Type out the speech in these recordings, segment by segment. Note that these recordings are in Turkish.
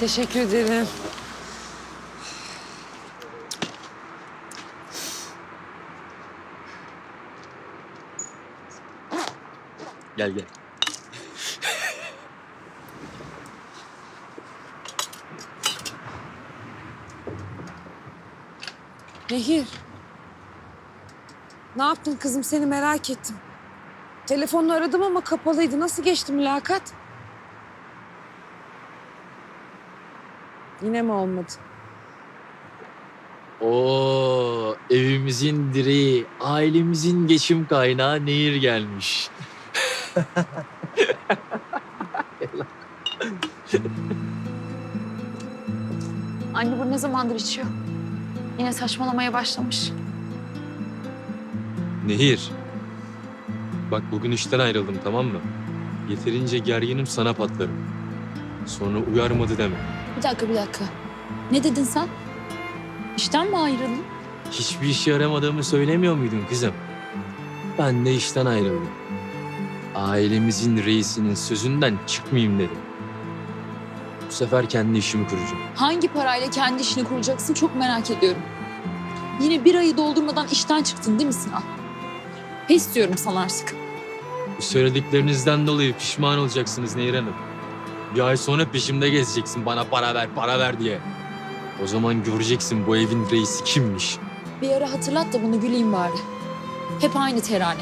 Teşekkür ederim. Gel gel. Nehir. Ne yaptın kızım seni merak ettim. Telefonla aradım ama kapalıydı. Nasıl geçti mülakat? Yine mi olmadı? Oo, evimizin direği, ailemizin geçim kaynağı Nehir gelmiş. Anne bu ne zamandır içiyor? Yine saçmalamaya başlamış. Nehir. Bak bugün işten ayrıldım tamam mı? Yeterince gerginim sana patlarım. Sonra uyarmadı deme. Bir dakika bir dakika. Ne dedin sen? İşten mi ayrıldın? Hiçbir işe yaramadığımı söylemiyor muydun kızım? Ben de işten ayrıldım. Ailemizin reisinin sözünden çıkmayayım dedim. Bu sefer kendi işimi kuracağım. Hangi parayla kendi işini kuracaksın çok merak ediyorum. Yine bir ayı doldurmadan işten çıktın değil mi Sinan? Pes diyorum sana artık. Bu söylediklerinizden dolayı pişman olacaksınız Nehir Hanım. Bir ay sonra peşimde gezeceksin bana para ver, para ver diye. O zaman göreceksin bu evin reisi kimmiş. Bir ara hatırlat da bunu güleyim bari. Hep aynı terane.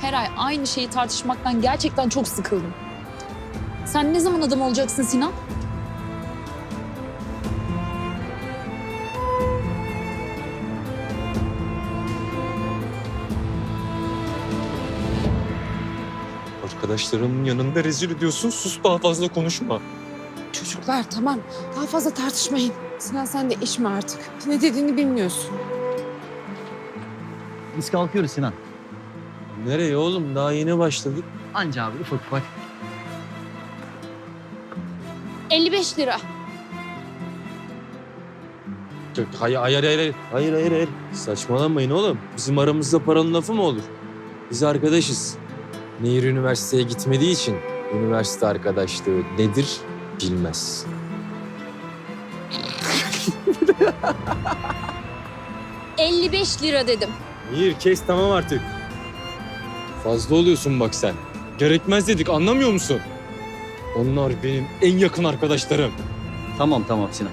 Her ay aynı şeyi tartışmaktan gerçekten çok sıkıldım. Sen ne zaman adam olacaksın Sinan? Arkadaşlarımın yanında rezil ediyorsun. Sus daha fazla konuşma. Çocuklar tamam. Daha fazla tartışmayın. Sinan sen de içme artık. Ne dediğini bilmiyorsun. Biz kalkıyoruz Sinan. Nereye oğlum? Daha yeni başladık. Anca abi ufak ufak. 55 lira. Yok, Hayır, hayır, hayır, hayır. Hayır, hayır, hayır. Saçmalamayın oğlum. Bizim aramızda paranın lafı mı olur? Biz arkadaşız. Nehir üniversiteye gitmediği için üniversite arkadaşlığı nedir bilmez. ...55 lira dedim. Nehir kes tamam artık. Fazla oluyorsun bak sen. Gerekmez dedik anlamıyor musun? Onlar benim en yakın arkadaşlarım. Tamam tamam Sinan.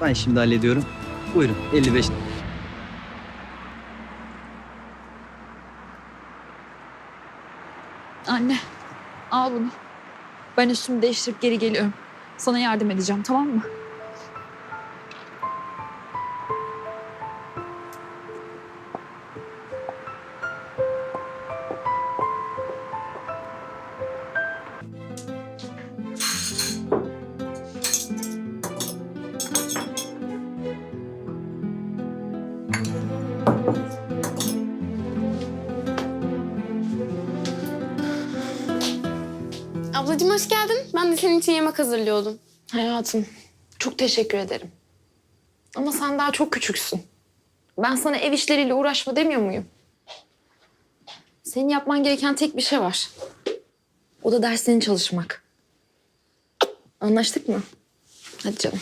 Ben şimdi hallediyorum. Buyurun 55. Anne, al bunu. Ben üstümü değiştirip geri geliyorum. Sana yardım edeceğim, tamam mı? Ablacığım hoş geldin. Ben de senin için yemek hazırlıyordum. Hayatım, çok teşekkür ederim. Ama sen daha çok küçüksün. Ben sana ev işleriyle uğraşma demiyor muyum? Senin yapman gereken tek bir şey var. O da derslerini çalışmak. Anlaştık mı? Hadi canım.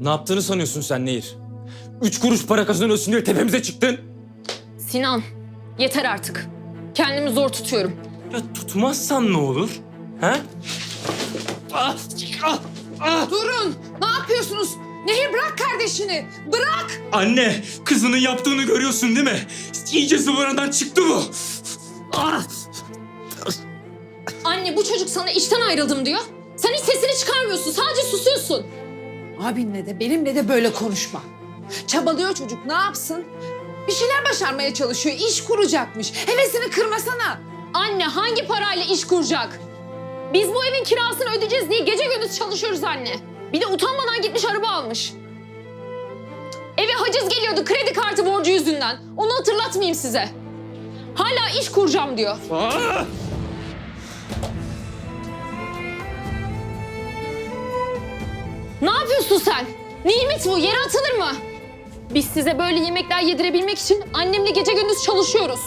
Ne yaptığını sanıyorsun sen Nehir? Üç kuruş para kazanıyorsun diye tepemize çıktın. Sinan, yeter artık. Kendimi zor tutuyorum. Ya tutmazsan ne olur? Ha? Ah, ah, ah! Durun! Ne yapıyorsunuz? Nehir bırak kardeşini. Bırak! Anne, kızının yaptığını görüyorsun değil mi? İyice zıvanadan çıktı bu. Ah! Anne bu çocuk sana işten ayrıldım diyor. Sen hiç sesini çıkarmıyorsun, sadece susuyorsun. Abinle de benimle de böyle konuşma. Çabalıyor çocuk ne yapsın? Bir şeyler başarmaya çalışıyor. iş kuracakmış. Hevesini kırmasana. Anne hangi parayla iş kuracak? Biz bu evin kirasını ödeyeceğiz diye gece gündüz çalışıyoruz anne. Bir de utanmadan gitmiş araba almış. Eve haciz geliyordu kredi kartı borcu yüzünden. Onu hatırlatmayayım size. Hala iş kuracağım diyor. Ah! Ne yapıyorsun sen? Nimet bu, yere atılır mı? Biz size böyle yemekler yedirebilmek için annemle gece gündüz çalışıyoruz.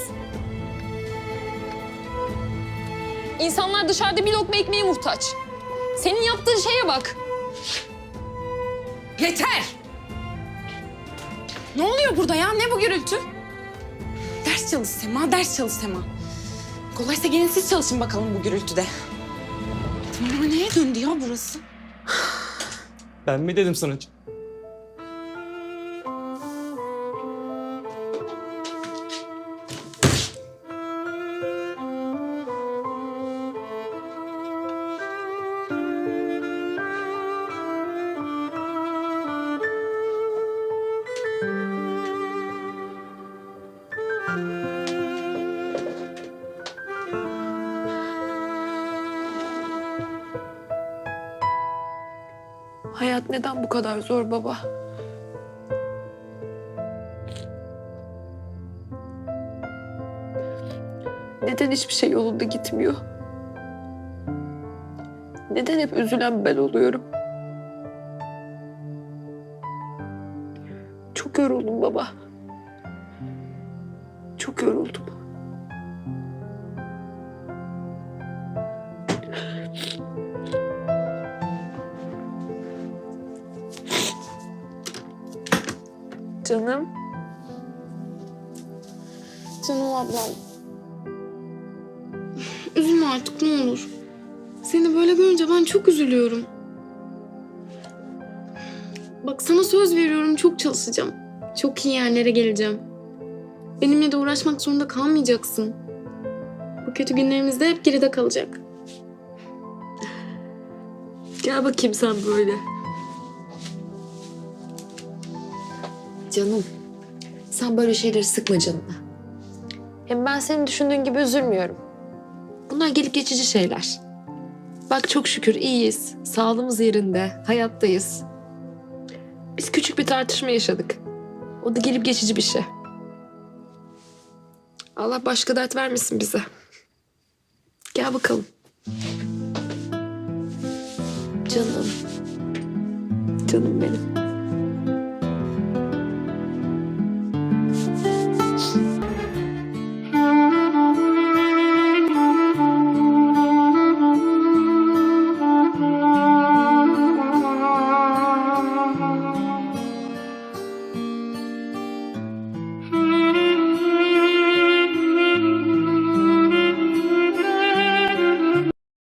İnsanlar dışarıda bir lokma ekmeğe muhtaç. Senin yaptığın şeye bak. Yeter! Ne oluyor burada ya? Ne bu gürültü? Ders çalış Sema, ders çalış Sema. Kolaysa gelin siz çalışın bakalım bu gürültüde. Ama neye döndü ya burası? Ben mi dedim sana? Hayat neden bu kadar zor baba? Neden hiçbir şey yolunda gitmiyor? Neden hep üzülen ben oluyorum? Çok yoruldum baba. Çok yoruldum. Canım. Canım ablam. Üzülme artık ne olur. Seni böyle görünce ben çok üzülüyorum. Bak sana söz veriyorum çok çalışacağım. Çok iyi yerlere geleceğim. Benimle de uğraşmak zorunda kalmayacaksın. Bu kötü günlerimiz de hep geride kalacak. Gel bakayım sen böyle. Canım, sen böyle şeyleri sıkma canına. Hem ben senin düşündüğün gibi üzülmüyorum. Bunlar gelip geçici şeyler. Bak çok şükür iyiyiz, sağlığımız yerinde, hayattayız. Biz küçük bir tartışma yaşadık. O da gelip geçici bir şey. Allah başka dert vermesin bize. Gel bakalım. Canım. Canım benim.